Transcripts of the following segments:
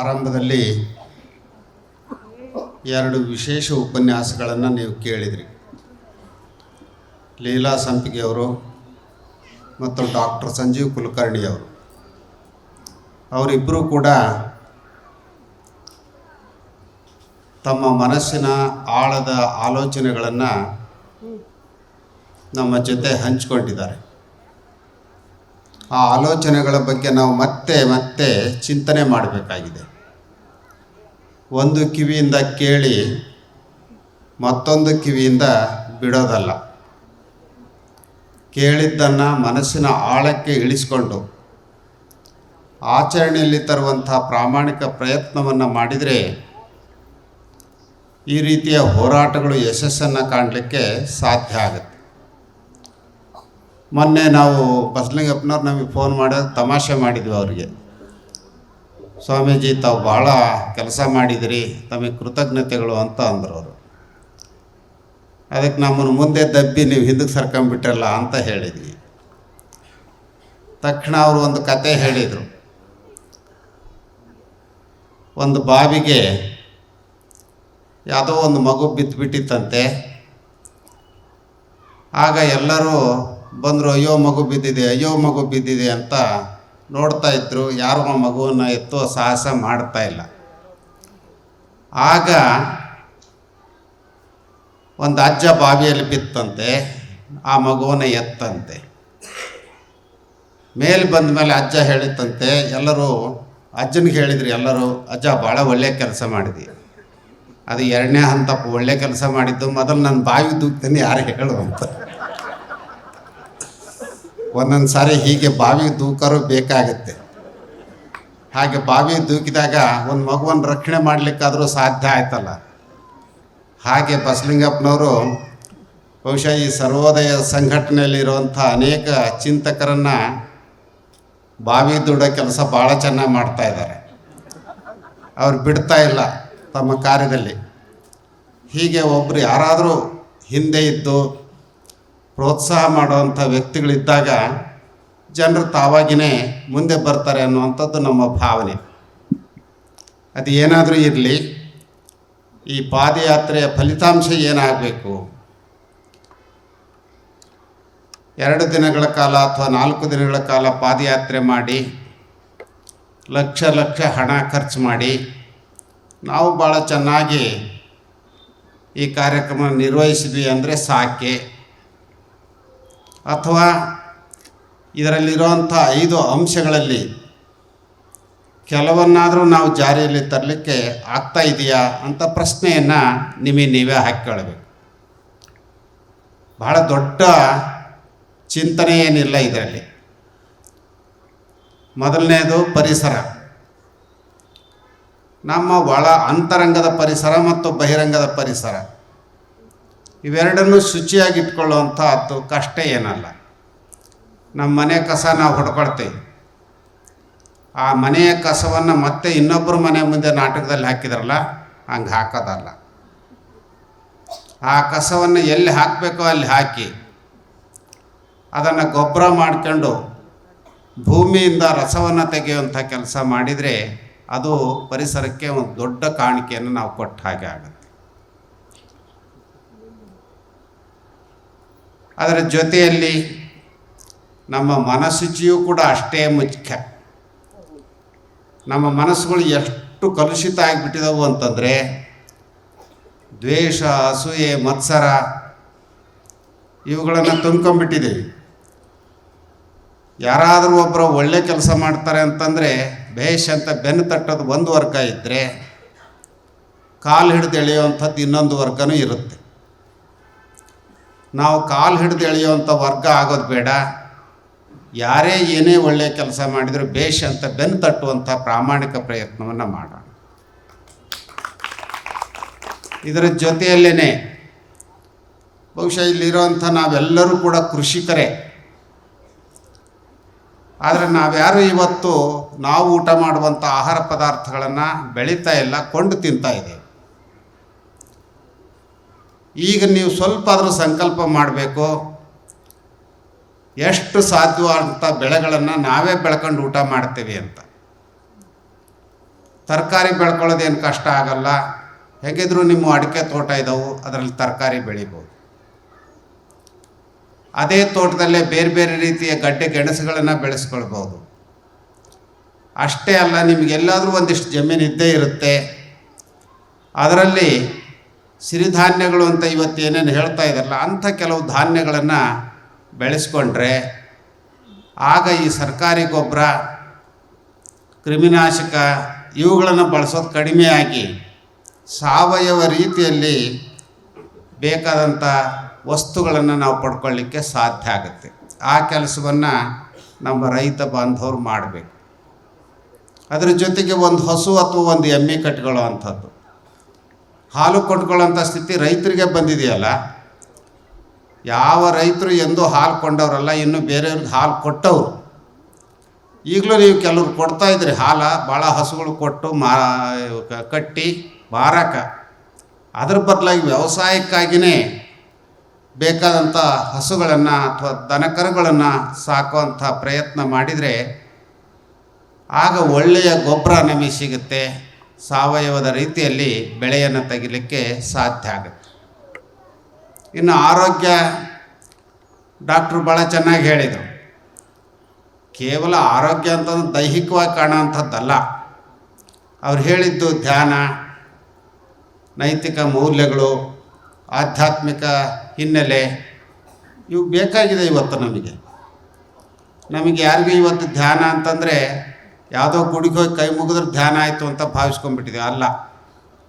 ಆರಂಭದಲ್ಲಿ ಎರಡು ವಿಶೇಷ ಉಪನ್ಯಾಸಗಳನ್ನು ನೀವು ಕೇಳಿದ್ರಿ. ಲೀಲಾ ಸಂಪಿಗೆಯವರು ಮತ್ತು ಡಾಕ್ಟರ್ ಸಂಜೀವ್ ಕುಲಕರ್ಣಿಯವರು ಅವರಿಬ್ಬರೂ ಕೂಡ ತಮ್ಮ ಮನಸ್ಸಿನ ಆಳದ ಆಲೋಚನೆಗಳನ್ನು ನಮ್ಮ ಜೊತೆ ಹಂಚಿಕೊಂಡಿದ್ದಾರೆ. ಆ ಆಲೋಚನೆಗಳ ಬಗ್ಗೆ ನಾವು ಮತ್ತೆ ಮತ್ತೆ ಚಿಂತನೆ ಮಾಡಬೇಕಾಗಿದೆ. ಒಂದು ಕಿವಿಯಿಂದ ಕೇಳಿ ಮತ್ತೊಂದು ಕಿವಿಯಿಂದ ಬಿಡೋದಲ್ಲ. ಕೇಳಿದ್ದನ್ನು ಮನಸ್ಸಿನ ಆಳಕ್ಕೆ ಇಳಿಸ್ಕೊಂಡು ಆಚರಣೆಯಲ್ಲಿ ತರುವಂಥ ಪ್ರಾಮಾಣಿಕ ಪ್ರಯತ್ನವನ್ನು ಮಾಡಿದರೆ ಈ ರೀತಿಯ ಹೋರಾಟಗಳು ಯಶಸ್ಸನ್ನು ಕಾಣಲಿಕ್ಕೆ ಸಾಧ್ಯ ಆಗುತ್ತೆ. ಮೊನ್ನೆ ನಾವು ಬಸಲಿಂಗಪ್ಪನವ್ರು ನಮಗೆ ಫೋನ್ ಮಾಡಿ, ತಮಾಷೆ ಮಾಡಿದ್ವಿ ಅವರಿಗೆ. ಸ್ವಾಮೀಜಿ, ತಾವು ಭಾಳ ಕೆಲಸ ಮಾಡಿದಿರಿ, ತಮಗೆ ಕೃತಜ್ಞತೆಗಳು ಅಂತ ಅಂದರು ಅವರು. ಅದಕ್ಕೆ ನಮ್ಮನ್ನು ಮುಂದೆ ದಬ್ಬಿ ನೀವು ಹಿಂದಕ್ಕೆ ಸರ್ಕೊಂಬಿಟ್ರಲ್ಲ ಅಂತ ಹೇಳಿದ್ವಿ. ತಕ್ಷಣ ಅವರು ಒಂದು ಕತೆ ಹೇಳಿದರು. ಒಂದು ಬಾವಿಗೆ ಯಾವುದೋ ಒಂದು ಮಗು ಬಿದ್ದುಬಿಟ್ಟಿತ್ತಂತೆ ಆಗ ಎಲ್ಲರೂ ಬಂದರು, ಅಯ್ಯೋ, ಮಗು ಬಿದ್ದಿದೆ, ಅಯ್ಯೋ, ಮಗು ಬಿದ್ದಿದೆ ಅಂತ ನೋಡ್ತಾ ಇದ್ದರು ಯಾರು ಆ ಮಗುವನ್ನು ಎತ್ತೋ ಸಾಹಸ ಮಾಡ್ತಾ ಇಲ್ಲ. ಆಗ ಒಂದು ಅಜ್ಜ ಬಾವಿಯಲ್ಲಿ ಬಿತ್ತಂತೆ, ಆ ಮಗುವನ್ನು ಎತ್ತಂತೆ. ಮೇಲೆ ಬಂದ ಮೇಲೆ ಅಜ್ಜ ಹೇಳಿತ್ತಂತೆ, ಎಲ್ಲರೂ, ಅಜ್ಜನಿಗೆ ಹೇಳಿದ್ರು ಎಲ್ಲರೂ, ಅಜ್ಜ, ಭಾಳ ಒಳ್ಳೆಯ ಕೆಲಸ ಮಾಡಿದಿ. ಅದು ಎರಡನೇ ಹಂತ ಒಳ್ಳೆ ಕೆಲಸ ಮಾಡಿದ್ದು, ಮೊದಲು ನಾನು ಬಾವಿ ದೂಕ್ತೀನಿ, ಯಾರು ಹೇಳು ಅಂತ. ಒಂದೊಂದು ಸಾರಿ ಹೀಗೆ ಬಾವಿ ದೂಕರು ಬೇಕಾಗುತ್ತೆ. ಹಾಗೆ ಬಾವಿ ದೂಕಿದಾಗ ಒಂದು ಮಗುವನ್ನು ರಕ್ಷಣೆ ಮಾಡಲಿಕ್ಕಾದರೂ ಸಾಧ್ಯ ಆಯ್ತಲ್ಲ. ಹಾಗೆ ಬಸಲಿಂಗಪ್ಪನವರು ಬಹುಶಃ ಈ ಸರ್ವೋದಯ ಸಂಘಟನೆಯಲ್ಲಿರುವಂಥ ಅನೇಕ ಚಿಂತಕರನ್ನು ಬಾವಿ ದುಡ ಕೆಲಸ ಭಾಳ ಚೆನ್ನಾಗಿ ಮಾಡ್ತಾ ಇದ್ದಾರೆ. ಅವ್ರು ಬಿಡ್ತಾ ಇಲ್ಲ ತಮ್ಮ ಕಾರ್ಯದಲ್ಲಿ. ಹೀಗೆ ಒಬ್ಬರು ಯಾರಾದರೂ ಹಿಂದೆ ಇದ್ದು ಪ್ರೋತ್ಸಾಹ ಮಾಡುವಂಥ ವ್ಯಕ್ತಿಗಳಿದ್ದಾಗ ಜನರು ತಾವಾಗಿಯೇ ಮುಂದೆ ಬರ್ತಾರೆ ಅನ್ನುವಂಥದ್ದು ನಮ್ಮ ಭಾವನೆ. ಅದು ಏನಾದರೂ ಇರಲಿ, ಈ ಪಾದಯಾತ್ರೆಯ ಫಲಿತಾಂಶ ಏನಾಗಬೇಕು? ಎರಡು ದಿನಗಳ ಕಾಲ ಅಥವಾ ನಾಲ್ಕು ದಿನಗಳ ಕಾಲ ಪಾದಯಾತ್ರೆ ಮಾಡಿ, ಲಕ್ಷ ಲಕ್ಷ ಹಣ ಖರ್ಚು ಮಾಡಿ, ನಾವು ಭಾಳ ಚೆನ್ನಾಗಿ ಈ ಕಾರ್ಯಕ್ರಮ ನಿರ್ವಹಿಸಿದ್ವಿ ಅಂದರೆ ಸಾಕೆ. ಅಥವಾ ಇದರಲ್ಲಿರುವಂಥ ಐದು ಅಂಶಗಳಲ್ಲಿ ಕೆಲವನ್ನಾದರೂ ನಾವು ಜಾರಿಯಲ್ಲಿ ತರಲಿಕ್ಕೆ ಆಗ್ತಾ ಇದೆಯಾ ಅಂತ ಪ್ರಶ್ನೆಯನ್ನು ನಿಮಗೆ ನೀವೇ ಹಾಕ್ಕೊಳ್ಬೇಕು ಬಹಳ ದೊಡ್ಡ ಚಿಂತನೆ ಏನಿಲ್ಲ ಇದರಲ್ಲಿ. ಮೊದಲನೇದು ಪರಿಸರ. ನಮ್ಮ ಒಳ ಅಂತರಂಗದ ಪರಿಸರ ಮತ್ತು ಬಹಿರಂಗದ ಪರಿಸರ. ಇವೆರಡನ್ನೂ ಶುಚಿಯಾಗಿ ಅದು ಕಷ್ಟ ಏನಲ್ಲ. ನಮ್ಮ ಮನೆ ಕಸ ನಾವು ಹೊಡ್ಕೊಳ್ತೇವೆ. ಆ ಮನೆಯ ಕಸವನ್ನು ಮತ್ತೆ ಇನ್ನೊಬ್ಬರ ಮನೆ ಮುಂದೆ ನಾಟಕದಲ್ಲಿ ಹಾಕಿದ್ರಲ್ಲ, ಹಂಗೆ ಹಾಕೋದಲ್ಲ. ಆ ಕಸವನ್ನು ಎಲ್ಲಿ ಹಾಕಬೇಕೋ ಅಲ್ಲಿ ಹಾಕಿ, ಅದನ್ನು ಗೊಬ್ಬರ ಮಾಡ್ಕೊಂಡು ಭೂಮಿಯಿಂದ ರಸವನ್ನು ತೆಗೆಯುವಂಥ ಕೆಲಸ ಮಾಡಿದರೆ ಅದು ಪರಿಸರಕ್ಕೆ ಒಂದು ದೊಡ್ಡ ಕಾಣಿಕೆಯನ್ನು ನಾವು ಕೊಟ್ಟ ಹಾಗೆ ಆಗುತ್ತೆ. ಅದರ ಜೊತೆಯಲ್ಲಿ ನಮ್ಮ ಮನಸ್ಸುಚಿಯೂ ಕೂಡ ಅಷ್ಟೇ ಮುಖ್ಯ. ನಮ್ಮ ಮನಸ್ಸುಗಳು ಎಷ್ಟು ಕಲುಷಿತ ಆಗಿಬಿಟ್ಟಿದವು ಅಂತಂದರೆ ದ್ವೇಷ, ಅಸೂಯೆ, ಮತ್ಸರ, ಇವುಗಳನ್ನು ತುಂಬ್ಕೊಂಬಿಟ್ಟಿದ್ದೀವಿ ಯಾರಾದರೂ ಒಬ್ಬರು ಒಳ್ಳೆ ಕೆಲಸ ಮಾಡ್ತಾರೆ ಅಂತಂದರೆ ಬೇಷ್ ಅಂತ ಬೆನ್ನು ತಟ್ಟೋದು ಒಂದು ವರ್ಗ ಇದ್ದರೆ ಕಾಲು ಹಿಡಿದು ಎಳೆಯುವಂಥದ್ದು ಇನ್ನೊಂದು ವರ್ಗನೂ ಇರುತ್ತೆ. ನಾವು ಕಾಲು ಹಿಡಿದು ಎಳೆಯುವಂಥ ವರ್ಗ ಆಗೋದು ಬೇಡ. ಯಾರೇ ಏನೇ ಒಳ್ಳೆಯ ಕೆಲಸ ಮಾಡಿದರೂ ಬೇಷ್ ಅಂತ ಬೆನ್ನು ತಟ್ಟುವಂಥ ಪ್ರಾಮಾಣಿಕ ಪ್ರಯತ್ನವನ್ನು ಮಾಡೋಣ. ಇದರ ಜೊತೆಯಲ್ಲೇ ಬಹುಶಃ ಇಲ್ಲಿರೋವಂಥ ನಾವೆಲ್ಲರೂ ಕೂಡ ಕೃಷಿಕರೇ. ಆದರೆ ನಾವ್ಯಾರು ಇವತ್ತು ನಾವು ಊಟ ಮಾಡುವಂಥ ಆಹಾರ ಪದಾರ್ಥಗಳನ್ನು ಬೆಳೀತಾ ಇಲ್ಲ, ಕೊಂಡು ತಿಂತಾ ಇದ್ದೇವೆ. ಈಗ ನೀವು ಸ್ವಲ್ಪ ಆದರೂ ಸಂಕಲ್ಪ ಮಾಡಬೇಕು. ಎಷ್ಟು ಸಾಧ್ಯವಾದಂಥ ಬೆಳೆಗಳನ್ನು ನಾವೇ ಬೆಳ್ಕೊಂಡು ಊಟ ಮಾಡ್ತೀವಿ ಅಂತ. ತರಕಾರಿ ಬೆಳ್ಕೊಳ್ಳೋದೇನು ಕಷ್ಟ ಆಗಲ್ಲ. ಹೇಗಿದ್ರೂ ನಿಮ್ಮ ಅಡಿಕೆ ತೋಟ ಇದ್ದಾವೆ ಅದರಲ್ಲಿ ತರಕಾರಿ ಬೆಳಿಬೋದು. ಅದೇ ತೋಟದಲ್ಲೇ ಬೇರೆ ಬೇರೆ ರೀತಿಯ ಗಡ್ಡೆ ಗೆಣಸುಗಳನ್ನು ಬೆಳೆಸ್ಕೊಳ್ಬೋದು. ಅಷ್ಟೇ ಅಲ್ಲ ನಿಮಗೆಲ್ಲಾದರೂ ಒಂದಿಷ್ಟು ಜಮೀನು ಇದ್ದೇ ಇರುತ್ತೆ. ಅದರಲ್ಲಿ ಸಿರಿಧಾನ್ಯಗಳು ಅಂತ ಇವತ್ತು ಏನೇನು ಹೇಳ್ತಾ ಇದ್ದಾರಲ್ಲ, ಅಂಥ ಕೆಲವು ಧಾನ್ಯಗಳನ್ನು ಬೆಳೆಸ್ಕೊಂಡ್ರೆ ಆಗ ಈ ಸರ್ಕಾರಿ ಗೊಬ್ಬರ, ಕ್ರಿಮಿನಾಶಕ ಇವುಗಳನ್ನು ಬಳಸೋದು ಕಡಿಮೆಯಾಗಿ ಸಾವಯವ ರೀತಿಯಲ್ಲಿ ಬೇಕಾದಂಥ ವಸ್ತುಗಳನ್ನು ನಾವು ಪಡ್ಕೊಳ್ಳಿಕ್ಕೆ ಸಾಧ್ಯ ಆಗುತ್ತೆ. ಆ ಕೆಲಸವನ್ನು ನಮ್ಮ ರೈತ ಬಾಂಧವರು ಮಾಡಬೇಕು. ಅದರ ಜೊತೆಗೆ ಒಂದು ಹಸು ಅಥವಾ ಒಂದು ಎಮ್ಮೆ ಕಟ್ಕೊಳ್ಳೋ ಅಂಥದ್ದು. ಹಾಲು ಕೊಂಡ್ಕೊಳ್ಳೋಂಥ ಸ್ಥಿತಿ ರೈತರಿಗೆ ಬಂದಿದೆಯಲ್ಲ? ಯಾವ ರೈತರು ಎಂದೂ ಹಾಲು ಕೊಂಡವರಲ್ಲ, ಇನ್ನು ಬೇರೆಯವ್ರಿಗೆ ಹಾಲು ಕೊಟ್ಟವರು. ಈಗಲೂ ನೀವು ಕೆಲವ್ರು ಕೊಡ್ತಾ ಇದ್ರಿ ಹಾಲ ಭಾಳ ಹಸುಗಳು ಕೊಟ್ಟು ಮಾ, ಕಟ್ಟಿ ಮಾರಾಕ. ಅದ್ರ ಬದಲಾಗಿ ವ್ಯವಸಾಯಕ್ಕಾಗಿಯೇ ಬೇಕಾದಂಥ ಹಸುಗಳನ್ನು ಅಥವಾ ದನಕರುಗಳನ್ನು ಸಾಕುವಂಥ ಪ್ರಯತ್ನ ಮಾಡಿದರೆ ಆಗ ಒಳ್ಳೆಯ ಗೊಬ್ಬರ ನಮಗೆ ಸಿಗುತ್ತೆ. ಸಾವಯವದ ರೀತಿಯಲ್ಲಿ ಬೆಳೆಯನ್ನು ತೆಗಿಲಿಕ್ಕೆ ಸಾಧ್ಯ ಆಗುತ್ತೆ. ಇನ್ನು ಆರೋಗ್ಯ ಡಾಕ್ಟ್ರು ಭಾಳ ಚೆನ್ನಾಗಿ ಹೇಳಿದರು. ಕೇವಲ ಆರೋಗ್ಯ ಅಂತಂದ್ರೆ ದೈಹಿಕವಾಗಿ ಕಾಣೋವಂಥದ್ದಲ್ಲ. ಅವ್ರು ಹೇಳಿದ್ದು ಧ್ಯಾನ, ನೈತಿಕ ಮೌಲ್ಯಗಳು, ಆಧ್ಯಾತ್ಮಿಕ ಹಿನ್ನೆಲೆ, ಇವು ಬೇಕಾಗಿದೆ ಇವತ್ತು ನಮಗೆ. ನಮಗೆ ಯಾರಿಗೂ ಇವತ್ತು ಧ್ಯಾನ ಅಂತಂದರೆ ಯಾವುದೋ ಗುಡಿಗೆ ಹೋಗಿ ಕೈ ಮುಗಿದ್ರೆ ಧ್ಯಾನ ಆಯಿತು ಅಂತ ಭಾವಿಸ್ಕೊಂಡ್ಬಿಟ್ಟಿದೆ ಅಲ್ಲ,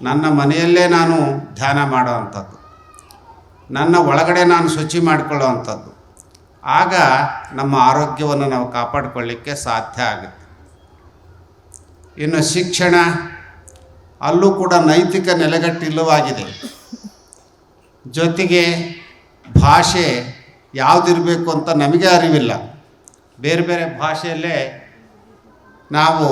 ನನ್ನ ಮನೆಯಲ್ಲೇ ನಾನು ಧ್ಯಾನ ಮಾಡೋ ಅಂಥದ್ದು. ನನ್ನ ಒಳಗಡೆ ನಾನು ಶುಚಿ ಮಾಡಿಕೊಳ್ಳೋ ಅಂಥದ್ದು. ಆಗ ನಮ್ಮ ಆರೋಗ್ಯವನ್ನು ನಾವು ಕಾಪಾಡಿಕೊಳ್ಳಿಕ್ಕೆ ಸಾಧ್ಯ ಆಗುತ್ತೆ. ಇನ್ನು ಶಿಕ್ಷಣ ಅಲ್ಲೂ ಕೂಡ ನೈತಿಕ ನೆಲೆಗಟ್ಟಿಲ್ಲವಾಗಿದೆ ಜೊತೆಗೆ ಭಾಷೆ ಯಾವುದಿರಬೇಕು ಅಂತ ನಮಗೆ ಅರಿವಿಲ್ಲ. ಬೇರೆ ಬೇರೆ ಭಾಷೆಯಲ್ಲೇ ನಾವು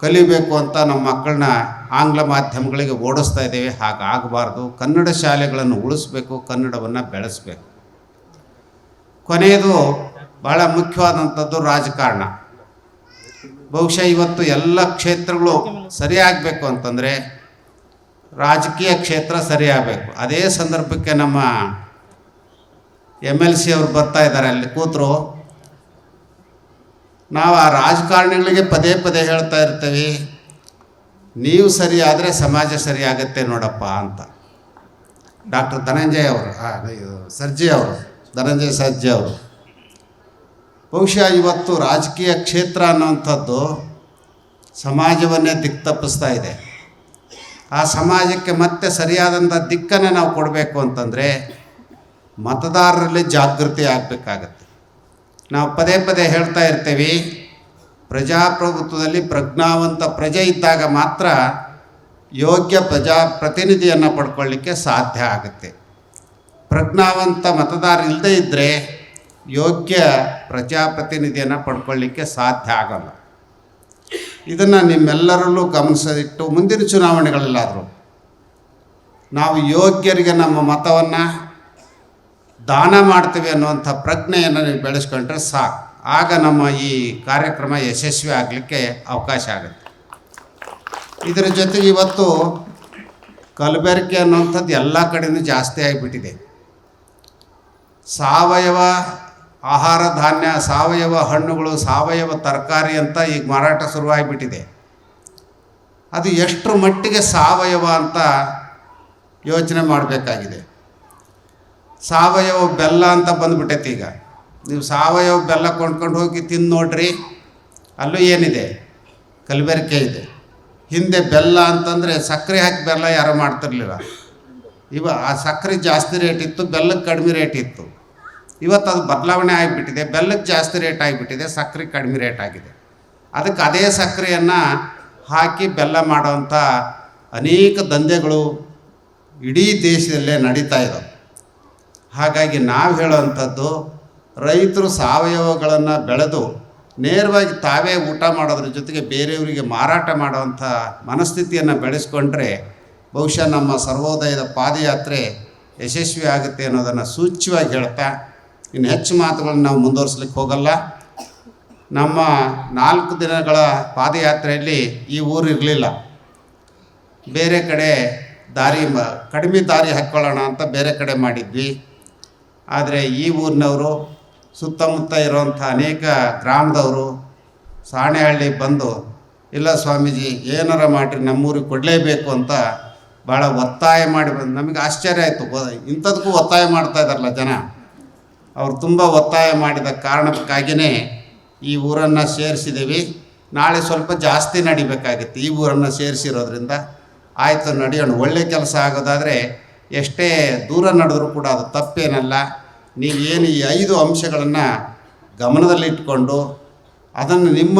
ಕಲಿಬೇಕು ಅಂತ ನಮ್ಮ ಮಕ್ಕಳನ್ನ ಆಂಗ್ಲ ಮಾಧ್ಯಮಗಳಿಗೆ ಓಡಿಸ್ತಾ ಇದ್ದೇವೆ. ಹಾಗಾಗಬಾರ್ದು. ಕನ್ನಡ ಶಾಲೆಗಳನ್ನು ಉಳಿಸ್ಬೇಕು, ಕನ್ನಡವನ್ನು ಬೆಳೆಸಬೇಕು. ಕೊನೆಯದು ಬಹಳ ಮುಖ್ಯವಾದಂಥದ್ದು ರಾಜಕಾರಣ. ಬಹುಶಃ ಇವತ್ತು ಎಲ್ಲ ಕ್ಷೇತ್ರಗಳು ಸರಿಯಾಗಬೇಕು ಅಂತಂದರೆ ರಾಜಕೀಯ ಕ್ಷೇತ್ರ ಸರಿಯಾಗಬೇಕು. ಅದೇ ಸಂದರ್ಭಕ್ಕೆ ನಮ್ಮ ಎಂ ಎಲ್ ಸಿ ಅವರು ಬರ್ತಾ ಇದ್ದಾರೆ ಅಲ್ಲಿ ಕೂತರು. ನಾವು ಆ ರಾಜಕಾರಣಿಗಳಿಗೆ ಪದೇ ಪದೇ ಹೇಳ್ತಾ ಇರ್ತೀವಿ, ನೀವು ಸರಿ ಸಮಾಜ ಸರಿಯಾಗತ್ತೆ ನೋಡಪ್ಪ ಅಂತ. ಡಾಕ್ಟರ್ ಧನಂಜಯ ಅವರು ಸರ್ಜಿ ಅವರು, ಧನಂಜಯ ಸರ್ಜಿ ಅವರು. ಬಹುಶಃ ಇವತ್ತು ರಾಜಕೀಯ ಕ್ಷೇತ್ರ ಅನ್ನುವಂಥದ್ದು ಸಮಾಜವನ್ನೇ ದಿಕ್ಕು ತಪ್ಪಿಸ್ತಾ ಇದೆ. ಆ ಸಮಾಜಕ್ಕೆ ಮತ್ತೆ ಸರಿಯಾದಂಥ ದಿಕ್ಕನ್ನೇ ನಾವು ಕೊಡಬೇಕು ಅಂತಂದರೆ ಮತದಾರರಲ್ಲಿ ಜಾಗೃತಿ ಆಗಬೇಕಾಗತ್ತೆ. ನಾವು ಪದೇ ಪದೇ ಹೇಳ್ತಾ ಇರ್ತೀವಿ, ಪ್ರಜಾಪ್ರಭುತ್ವದಲ್ಲಿ ಪ್ರಜ್ಞಾವಂತ ಪ್ರಜೆ ಇದ್ದಾಗ ಮಾತ್ರ ಯೋಗ್ಯ ಪ್ರಜಾಪ್ರತಿನಿಧಿಯನ್ನು ಪಡ್ಕೊಳ್ಳಿಕ್ಕೆ ಸಾಧ್ಯ ಆಗುತ್ತೆ. ಪ್ರಜ್ಞಾವಂತ ಮತದಾರ ಇಲ್ಲದೇ ಇದ್ದರೆ ಯೋಗ್ಯ ಪ್ರಜಾಪ್ರತಿನಿಧಿಯನ್ನು ಪಡ್ಕೊಳ್ಳಿಕ್ಕೆ ಸಾಧ್ಯ ಆಗೋಲ್ಲ. ಇದನ್ನು ನಿಮ್ಮೆಲ್ಲರಲ್ಲೂ ಗಮನಿಸಿಟ್ಟು ಮುಂದಿನ ಚುನಾವಣೆಗಳಲ್ಲಾದರೂ ನಾವು ಯೋಗ್ಯರಿಗೆ ನಮ್ಮ ಮತವನ್ನು ದಾನ ಮಾಡ್ತೀವಿ ಅನ್ನುವಂಥ ಪ್ರಜ್ಞೆಯನ್ನು ನೀವು ಬೆಳೆಸ್ಕೊಂಡ್ರೆ ಸಾಕು. ಆಗ ನಮ್ಮ ಈ ಕಾರ್ಯಕ್ರಮ ಯಶಸ್ವಿ ಆಗಲಿಕ್ಕೆ ಅವಕಾಶ ಆಗುತ್ತೆ. ಇದರ ಜೊತೆಗೆ ಇವತ್ತು ಕಲಬೆರಕೆ ಅನ್ನುವಂಥದ್ದು ಎಲ್ಲ ಕಡೆಯೂ ಜಾಸ್ತಿ ಆಗಿಬಿಟ್ಟಿದೆ. ಸಾವಯವ ಆಹಾರ ಧಾನ್ಯ, ಸಾವಯವ ಹಣ್ಣುಗಳು, ಸಾವಯವ ತರಕಾರಿ ಅಂತ ಈಗ ಮಾರಾಟ ಶುರುವಾಗಿಬಿಟ್ಟಿದೆ. ಅದು ಎಷ್ಟರ ಮಟ್ಟಿಗೆ ಸಾವಯವ ಅಂತ ಯೋಚನೆ ಮಾಡಬೇಕಾಗಿದೆ. ಸಾವಯವ ಬೆಲ್ಲ ಅಂತ ಬಂದ್ಬಿಟ್ಟೈತಿ ಈಗ. ನೀವು ಸಾವಯವ ಬೆಲ್ಲ ಕೊಂಡ್ಕೊಂಡು ಹೋಗಿ ತಿಂದು ನೋಡ್ರಿ, ಅಲ್ಲೂ ಏನಿದೆ? ಕಲಬೆರಕೆ ಇದೆ. ಹಿಂದೆ ಬೆಲ್ಲ ಅಂತಂದರೆ ಸಕ್ಕರೆ ಹಾಕಿ ಬೆಲ್ಲ ಯಾರು ಮಾಡ್ತಿರ್ಲಿಲ್ಲ. ಇವ ಆ ಸಕ್ಕರೆ ಜಾಸ್ತಿ ರೇಟ್ ಇತ್ತು ಬೆಲ್ಲಕ್ಕೆ ಕಡಿಮೆ ರೇಟ್ ಇತ್ತು. ಇವತ್ತು ಅದು ಬದಲಾವಣೆ ಆಗಿಬಿಟ್ಟಿದೆ ಬೆಲ್ಲಕ್ಕೆ ಜಾಸ್ತಿ ರೇಟ್ ಆಗಿಬಿಟ್ಟಿದೆ, ಸಕ್ಕರೆ ಕಡಿಮೆ ರೇಟ್ ಆಗಿದೆ. ಅದಕ್ಕೆ ಅದೇ ಸಕ್ಕರೆಯನ್ನು ಹಾಕಿ ಬೆಲ್ಲ ಮಾಡೋವಂಥ ಅನೇಕ ದಂಧೆಗಳು ಇಡೀ ದೇಶದಲ್ಲೇ ನಡೀತಾ ಇದ್ದಾವೆ ಹಾಗಾಗಿ ನಾವು ಹೇಳೋವಂಥದ್ದು, ರೈತರು ಸಾವಯವಗಳನ್ನು ಬೆಳೆದು ನೇರವಾಗಿ ತಾವೇ ಊಟ ಮಾಡೋದ್ರ ಜೊತೆಗೆ ಬೇರೆಯವರಿಗೆ ಮಾರಾಟ ಮಾಡುವಂಥ ಮನಸ್ಥಿತಿಯನ್ನು ಬೆಳೆಸ್ಕೊಂಡ್ರೆ ಬಹುಶಃ ನಮ್ಮ ಸರ್ವೋದಯದ ಪಾದಯಾತ್ರೆ ಯಶಸ್ವಿ ಆಗುತ್ತೆ ಅನ್ನೋದನ್ನು ಸೂಚ್ಯವಾಗಿ ಹೇಳ್ತಾ ಇನ್ನು ಹೆಚ್ಚು ಮಾತುಗಳನ್ನು ನಾವು ಮುಂದುವರಿಸ್ಲಿಕ್ಕೆ ಹೋಗಲ್ಲ. ನಮ್ಮ ನಾಲ್ಕು ದಿನಗಳ ಪಾದಯಾತ್ರೆಯಲ್ಲಿ ಈ ಊರು ಇರಲಿಲ್ಲ. ಬೇರೆ ಕಡೆ ದಾರಿ ಕಡಿಮೆ ದಾರಿ ಹಾಕ್ಕೊಳ್ಳೋಣ ಅಂತ ಬೇರೆ ಕಡೆ ಮಾಡಿದ್ವಿ. ಆದರೆ ಈ ಊರಿನವರು ಸುತ್ತಮುತ್ತ ಇರುವಂಥ ಅನೇಕ ಗ್ರಾಮದವರು ಸಾಣೆಹಳ್ಳಿ ಬಂದು, ಇಲ್ಲ ಸ್ವಾಮೀಜಿ, ಏನಾರ ಮಾಡಿರಿ, ನಮ್ಮೂರಿಗೆ ಕೊಡಲೇಬೇಕು ಅಂತ ಭಾಳ ಒತ್ತಾಯ ಮಾಡಿ ಬಂದು, ನಮಗೆ ಆಶ್ಚರ್ಯ ಆಯಿತು. ಇಂಥದಕ್ಕೂ ಒತ್ತಾಯ ಮಾಡ್ತಾ ಇದ್ದಾರಲ್ಲ ಜನ. ಅವ್ರು ತುಂಬ ಒತ್ತಾಯ ಮಾಡಿದ ಕಾರಣಕ್ಕಾಗಿಯೇ ಈ ಊರನ್ನು ಸೇರಿಸಿದ್ದೀವಿ. ನಾಳೆ ಸ್ವಲ್ಪ ಜಾಸ್ತಿ ನಡಿಬೇಕಾಗಿತ್ತು ಈ ಊರನ್ನು ಸೇರಿಸಿರೋದ್ರಿಂದ. ಆಯಿತು, ನಡೆಯೋಣ. ಒಳ್ಳೆ ಕೆಲಸ ಆಗೋದಾದರೆ ಎಷ್ಟೇ ದೂರ ನಡೆದರೂ ಕೂಡ ಅದು ತಪ್ಪೇನಲ್ಲ. ನೀವು ಏನು ಈ ಐದು ಅಂಶಗಳನ್ನು ಗಮನದಲ್ಲಿಟ್ಕೊಂಡು ಅದನ್ನು ನಿಮ್ಮ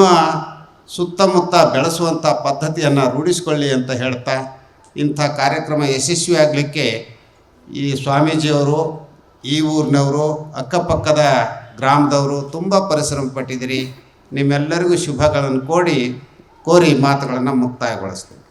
ಸುತ್ತಮುತ್ತ ಬೆಳೆಸುವಂಥ ಪದ್ಧತಿಯನ್ನು ರೂಢಿಸ್ಕೊಳ್ಳಿ ಅಂತ ಹೇಳ್ತಾ ಇಂಥ ಕಾರ್ಯಕ್ರಮ ಯಶಸ್ವಿ ಆಗಲಿಕ್ಕೆ ಈ ಸ್ವಾಮೀಜಿಯವರು, ಈ ಊರಿನವರು, ಅಕ್ಕಪಕ್ಕದ ಗ್ರಾಮದವರು ತುಂಬ ಪರಿಶ್ರಮ ಪಟ್ಟಿದ್ದೀರಿ. ನಿಮ್ಮೆಲ್ಲರಿಗೂ ಶುಭಗಳನ್ನು ಕೋಡಿ, ಕೋರಿ ಮಾತುಗಳನ್ನು ಮುಕ್ತಾಯಗೊಳಿಸ್ತೀನಿ.